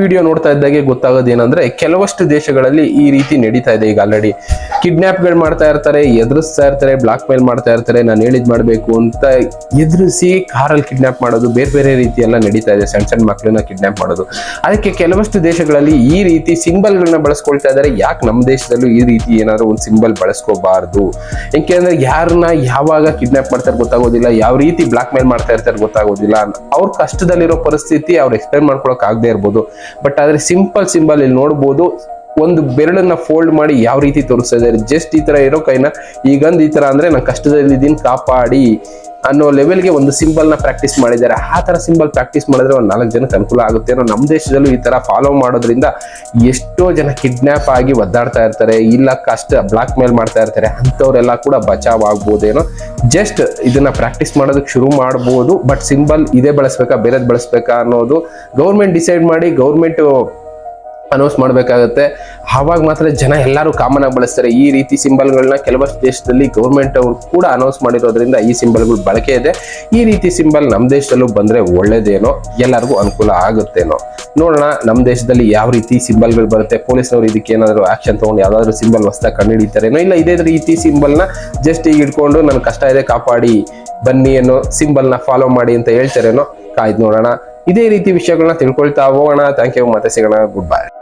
Video ನೋಡ್ತಾ ಇದ್ದಾಗೆ ಗೊತ್ತಾಗೋದು ಏನಂದ್ರೆ ಕೆಲವಷ್ಟು ದೇಶಗಳಲ್ಲಿ ಈ ರೀತಿ ನಡೀತಾ ಇದೆ ಈಗ ಆಲ್ರೆಡಿ ಕಿಡ್ನಾಪ್ಗಳು ಮಾಡ್ತಾ ಇರ್ತಾರೆ, ಎದುರಿಸ್ತಾ ಇರ್ತಾರೆ ಬ್ಲಾಕ್ ಮೇಲ್ ಮಾಡ್ತಾ ಇರ್ತಾರೆ, ನಾನು ಹೇಳಿದ್ ಮಾಡಬೇಕು ಅಂತ ಎದುರಿಸಿ ಕಾರಲ್ಲಿ ಕಿಡ್ನಾಪ್ ಮಾಡೋದು, ಬೇರೆ ಬೇರೆ ರೀತಿ ಎಲ್ಲ ನಡೀತಾ ಇದೆ, ಸಣ್ಣ ಸಣ್ಣ ಮಕ್ಕಳನ್ನ ಕಿಡ್ನಾಪ್ ಮಾಡೋದು. ಅದಕ್ಕೆ ಕೆಲವಷ್ಟು ದೇಶಗಳಲ್ಲಿ ಈ ರೀತಿ ಸಿಂಬಲ್ಗಳನ್ನ ಬಳಸ್ಕೊಳ್ತಾ ಇದ್ದಾರೆ. ಯಾಕೆ ನಮ್ಮ ದೇಶದಲ್ಲೂ ಈ ರೀತಿ ಏನಾದ್ರು ಒಂದು ಸಿಂಬಲ್ ಬಳಸ್ಕೋಬಾರ್ದು ಯಾಕೆಂದ್ರೆ ಯಾರನ್ನ ಯಾವಾಗ ಕಿಡ್ನಾಪ್ ಮಾಡ್ತಾರೆ ಗೊತ್ತಾಗೋದಿಲ್ಲ, ಯಾವ ರೀತಿ ಬ್ಲಾಕ್ ಮೇಲ್ ಮಾಡ್ತಾ ಇರ್ತಾರೆ ಗೊತ್ತಾಗೋದಿಲ್ಲ. ಅವ್ರ ಕಷ್ಟದಲ್ಲಿರೋ ಪರಿಸ್ಥಿತಿ ಅವ್ರು ಎಕ್ಸ್ಪ್ಲೈನ್ ಮಾಡ್ಕೊಳಕ್ ಆಗದೆ ಇರ್ಬೋದು. ಬಟ್ ಆದ್ರೆ ಸಿಂಪಲ್ ಸಿಂಬಲ್ ಇಲ್ಲಿ ನೋಡ್ಬೋದು. ಒಂದು ಬೆರಳನ್ನ ಫೋಲ್ಡ್ ಮಾಡಿ ಯಾವ ರೀತಿ ತೋರಿಸ್ತಾ ಇದ್ದಾರೆ. ಜಸ್ಟ್ ಈ ತರ ಇರೋ ಕೈನ, ಈಗಂದ್ ಈ ತರ ಅಂದ್ರೆ ನಾನು ಕಷ್ಟದಲ್ಲಿದ್ದೀನಿ, ಕಾಪಾಡಿ. ಅನ್ನೋ ಲೆವೆಲ್ಗೆ ಒಂದು ಸಿಂಬಲ್ನ ಪ್ರಾಕ್ಟೀಸ್ ಮಾಡಿದ್ದಾರೆ. ಆ ತರ ಸಿಂಬಲ್ ಪ್ರಾಕ್ಟೀಸ್ ಮಾಡಿದ್ರೆ ಒಂದು ನಾಲ್ಕು ಜನಕ್ಕೆ ಅನುಕೂಲ ಆಗುತ್ತೆ ಅನ್ನೋ ನಮ್ಮ ದೇಶದಲ್ಲೂ ಈ ತರ ಫಾಲೋ ಮಾಡೋದ್ರಿಂದ ಎಷ್ಟೋ ಜನ ಕಿಡ್ನಾಪ್ ಆಗಿ ಒದ್ದಾಡ್ತಾ ಇರ್ತಾರೆ, ಇಲ್ಲ ಕಷ್ಟ ಬ್ಲಾಕ್ ಮೇಲ್ ಮಾಡ್ತಾ ಇರ್ತಾರೆ, ಅಂಥವ್ರೆಲ್ಲ ಕೂಡ ಬಚಾವ್ ಆಗ್ಬೋದೇನೋ ಜಸ್ಟ್ ಇದನ್ನ ಪ್ರಾಕ್ಟೀಸ್ ಮಾಡೋದಕ್ಕೆ ಶುರು ಮಾಡ್ಬೋದು ಬಟ್ ಸಿಂಬಲ್ ಇದೇ ಬಳಸ್ಬೇಕಾ, ಬೇರೆದ್ ಬಳಸ್ಬೇಕಾ ಅನ್ನೋದು ಗೌರ್ಮೆಂಟ್ ಡಿಸೈಡ್ ಮಾಡಿ ಗೌರ್ಮೆಂಟ್ ಅನೌನ್ಸ್ ಮಾಡಬೇಕಾಗತ್ತೆ. ಆವಾಗ ಮಾತ್ರ ಜನ ಎಲ್ಲರೂ ಕಾಮನ್ ಆಗಿ ಬಳಸ್ತಾರೆ. ಈ ರೀತಿ ಸಿಂಬಲ್ಗಳನ್ನ ಕೆಲವಷ್ಟು ದೇಶದಲ್ಲಿ ಗೌರ್ಮೆಂಟ್ ಅವರು ಕೂಡ ಅನೌನ್ಸ್ ಮಾಡಿರೋದ್ರಿಂದ ಈ ಸಿಂಬಲ್ಗಳು ಬಳಕೆ ಇದೆ. ಈ ರೀತಿ ಸಿಂಬಲ್ ನಮ್ಮ ದೇಶದಲ್ಲೂ ಬಂದ್ರೆ ಒಳ್ಳೇದೇನೋ, ಎಲ್ಲರಿಗೂ ಅನುಕೂಲ ಆಗುತ್ತೇನೋ. ನೋಡೋಣ ನಮ್ಮ ದೇಶದಲ್ಲಿ ಯಾವ ರೀತಿ ಸಿಂಬಲ್ಗಳು ಬರುತ್ತೆ. ಪೊಲೀಸ್ನವರು ಇದಕ್ಕೆ ಏನಾದರೂ ಆಕ್ಷನ್ ತಗೊಂಡು ಯಾವ್ದಾದ್ರು ಸಿಂಬಲ್ ಹೊಸ್ದಾಗ ಕಂಡುಹಿಡಿತಾರೇನೋ ಇಲ್ಲ, ಇದೇ ರೀತಿ ಸಿಂಬಲ್ನ ಜಸ್ಟ್ ಈಗ ಇಟ್ಕೊಂಡು ನನ್ನ ಕಷ್ಟ ಇದೆ, ಕಾಪಾಡಿ, ಬನ್ನಿ ಅನ್ನೋ ಸಿಂಬಲ್ನ ಫಾಲೋ ಮಾಡಿ ಅಂತ ಹೇಳ್ತಾರೇನೋ, ಕಾಯ್ದು ನೋಡೋಣ. ಇದೇ ರೀತಿ ವಿಷಯಗಳನ್ನ ತಿಳ್ಕೊಳ್ತಾ ಹೋಗೋಣ. ಥ್ಯಾಂಕ್ ಯು ಮತ್ತೆ ಸಿಗೋಣ. Good bye